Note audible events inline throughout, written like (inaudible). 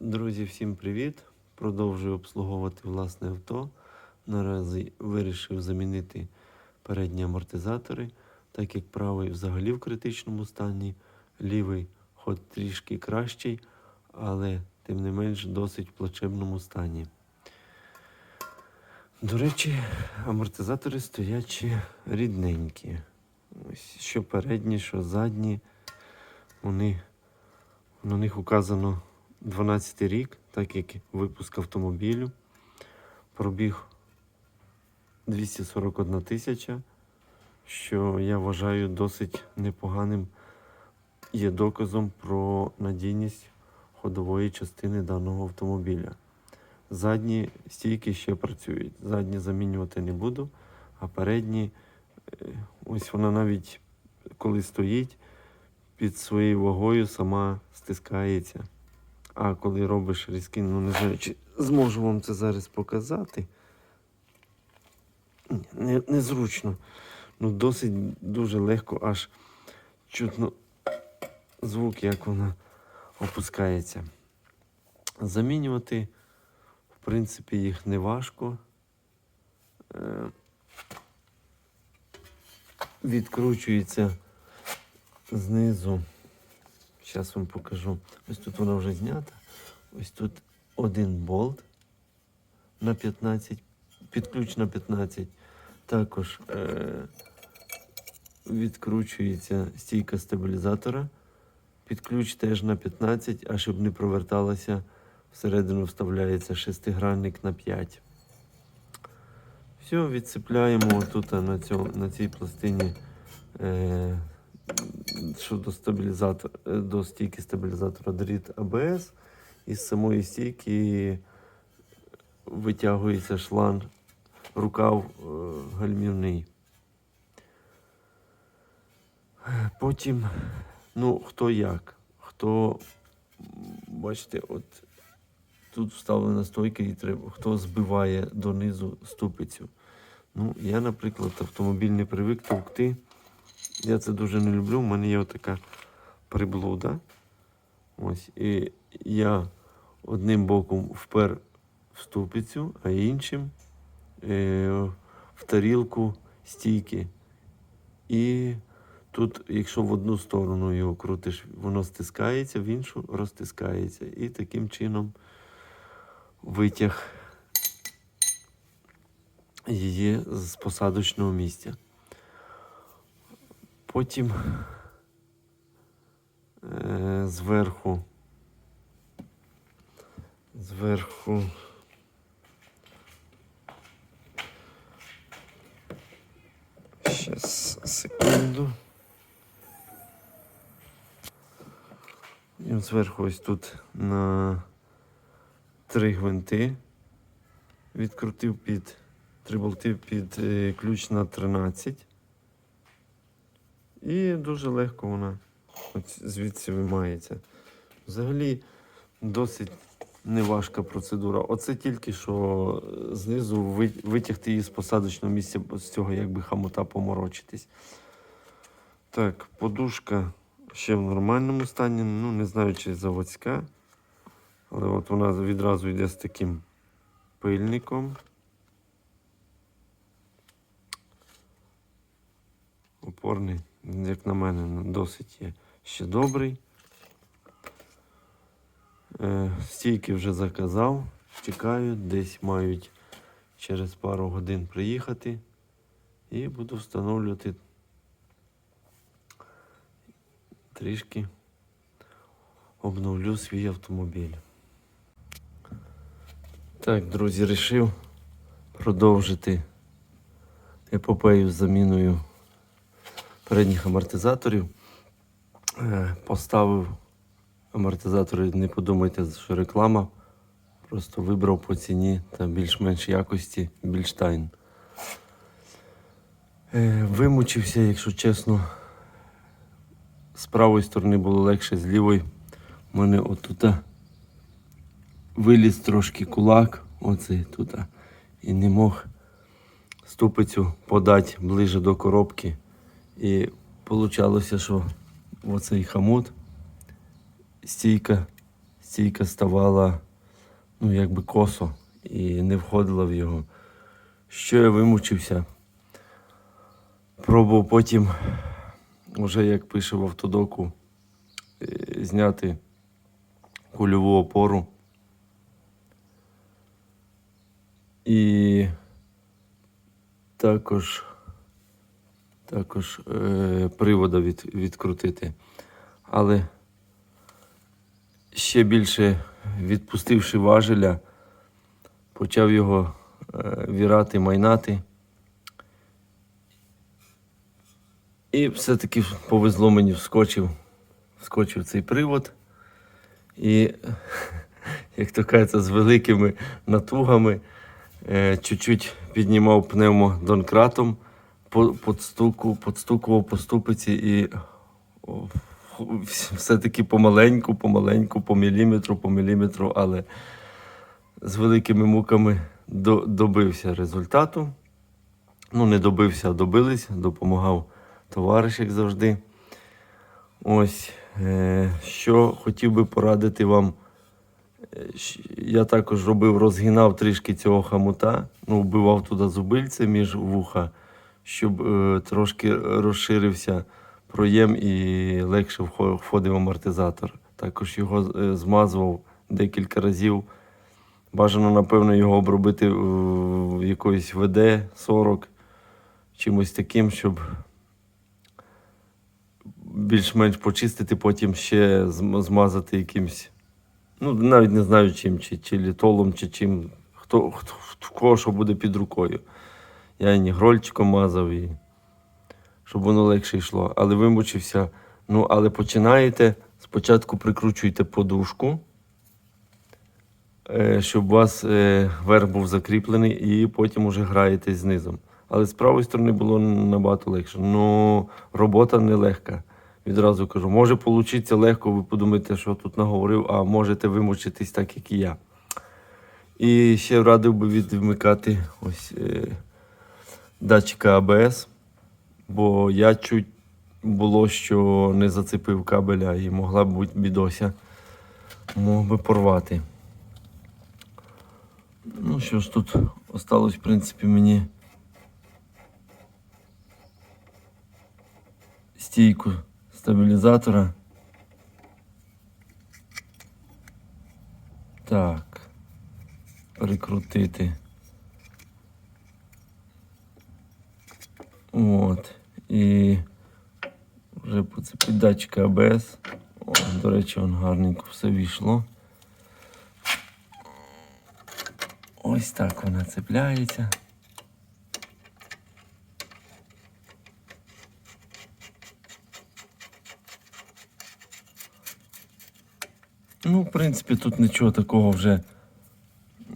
Друзі, всім привіт! Продовжую обслуговувати власне авто. Наразі вирішив замінити передні амортизатори, так як правий взагалі в критичному стані, лівий хоч трішки кращий, але тим не менш досить в плачебному стані. До речі, амортизатори стоячі рідненькі. Ось що передні, що задні. Вони, на них указано 12 рік, так як випуск автомобілю. Пробіг 241 тисяча, що я вважаю досить непоганим є доказом про надійність ходової частини даного автомобіля. Задні стійки ще працюють. Задні замінювати не буду, а передні, е, ось вона навіть коли стоїть, під своєю вагою сама стискається. А коли робиш різки, ну не знаю, чи зможу вам це зараз показати. Не, незручно. Ну, досить дуже легко, аж чутно звук, як вона опускається. Замінювати, в принципі, їх не важко. Е, Відкручується знизу. Зараз вам покажу. Ось тут вона вже знята. Ось тут один болт на 15, під ключ на 15. Також е- відкручується стійка стабілізатора. Під ключ теж на 15, а щоб не проверталася, всередину вставляється шестигранник на 5. Все, відцепляємо тут на, цьому, на цій пластині. Е- щодо стабілізатора до стійки стабілізатора дріт АБС. Із самої стійки витягується шланг, рукав е, гальмівний. Потім, ну, хто як, хто, бачите, от тут вставлена стойка і треба, хто збиває донизу ступицю. Ну, я, наприклад, автомобіль не привик товкти. Я це дуже не люблю. У мене є така приблуда. Ось. І я одним боком впер в ступицю, а іншим е, в тарілку стійки. І тут, якщо в одну сторону його крутиш, воно стискається, в іншу розтискається. І таким чином витяг її з посадочного місця. Потім е, зверху, зверху Щас, секунду. І зверху ось тут на три гвинти відкрутив під три болти під е, ключ на 13. І дуже легко вона звідси вимається. Взагалі досить неважка процедура. Оце тільки що е, знизу витягти її з посадочного місця, з цього якби хамута поморочитись. Так, подушка ще в нормальному стані. Ну, не знаю, чи заводська. Але от вона відразу йде з таким пильником. Опорний, як на мене, досить є ще добрий. Е, стійки вже заказав, чекаю, десь мають через пару годин приїхати і буду встановлювати трішки обновлю свій автомобіль. Так, друзі, вирішив продовжити епопею з заміною передніх амортизаторів. Е, Поставив амортизатори, не подумайте, що реклама. Просто вибрав по ціні та більш-менш якості Більштайн. Е, Вимучився, якщо чесно. З правої сторони було легше, з лівої. У мене отут виліз трошки кулак, оцей тут, і не мог ступицю подати ближе до коробки. І вийшло, що оцей хамут, стійка стійка ставала ну, якби косо і не входила в його. Що я вимучився. Пробував потім, вже як пише в автодоку, е, зняти кульову опору. І також, також е, привода від, відкрутити. Але ще більше відпустивши важеля, почав його е, вірати, майнати. І все-таки повезло мені вскочив, вскочив цей привод. І, (laughs) як то кажеться, з великими натугами е, чуть-чуть піднімав пневмо донкратом, подстуку, по ступиці і все-таки помаленьку, помаленьку, по міліметру, по міліметру, але з великими муками до, добився результату. Ну, не добився, а добились, допомагав товариш, як завжди. Ось, е, що хотів би порадити вам. Е, Я також робив, розгинав трішки цього хамута, ну, вбивав туди зубильце між вуха, щоб е, трошки розширився проєм і легше входив амортизатор. Також його е, змазував декілька разів. Бажано, напевно, його обробити в якоїсь ВД-40, чимось таким, щоб більш-менш почистити, потім ще змазати якимсь. Ну, навіть не знаю чим, чи, чи літолом, чи чим. Хто, хто, в кого що буде під рукою. Я і грольчиком мазав, і щоб воно легше йшло. Але вимучився. Ну, але починаєте, спочатку прикручуйте подушку, е, щоб у вас е, верх був закріплений, і потім уже граєтесь знизом. Але з правої сторони було набагато легше. Ну, робота нелегка. Відразу кажу, може вийти легко, ви подумаєте, що тут наговорив, а можете вимучитись так, як і я. І ще радив би відмикати ось е, датчика АБС, бо я чуть було, що не зацепив кабеля і могла б бути бідося. Мог би порвати. Ну що ж тут осталось, в принципі, мені стійку стабілізатора. Так. Прикрутити. От. І вже поцепити датчика АБС. О, до речі, он гарненько все війшло. Ось так вона цепляється. Ну, в принципі, тут нічого такого вже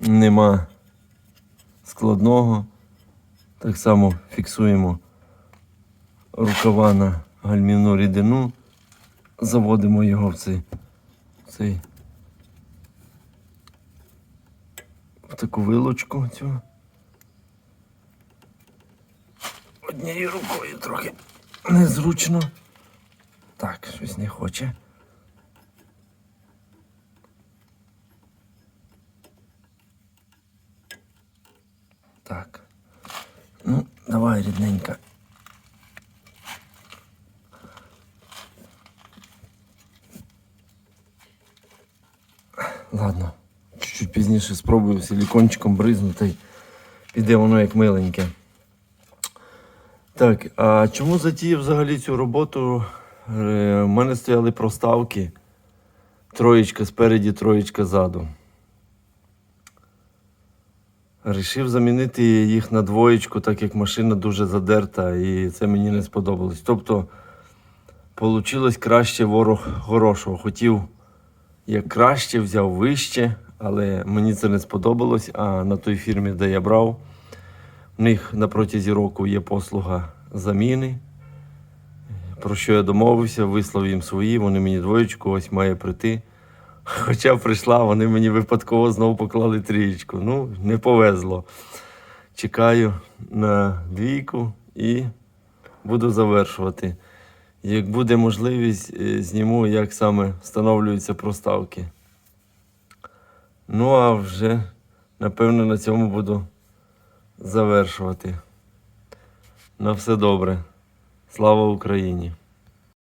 нема складного. Так само фіксуємо рукава на гальмівну рідину, заводимо його в цей, в цей в таку вилочку цю. Однією рукою трохи незручно. Так, щось не хоче. Так. Ну, давай, рідненька. Ладно, чуть-чуть пізніше спробую силікончиком бризнути. Піде воно як миленьке. Так, а чому затіяв взагалі цю роботу? Е, У мене стояли проставки. Троєчка спереді, троєчка ззаду. Рішив замінити їх на двоєчку, так як машина дуже задерта, і це мені не сподобалось. Тобто, вийшло краще ворог хорошого. Хотів як краще, взяв вище, але мені це не сподобалось. А на той фірмі, де я брав, в них на протязі року є послуга заміни. Про що я домовився, вислав їм свої, вони мені двоєчку, ось має прийти. (laughs) Хоча прийшла, вони мені випадково знову поклали трієчку. Ну, не повезло. Чекаю на двійку і буду завершувати. Як буде можливість, е, зніму, як саме встановлюються проставки. Ну, а вже, напевно, на цьому буду завершувати. На все добре. Слава Україні!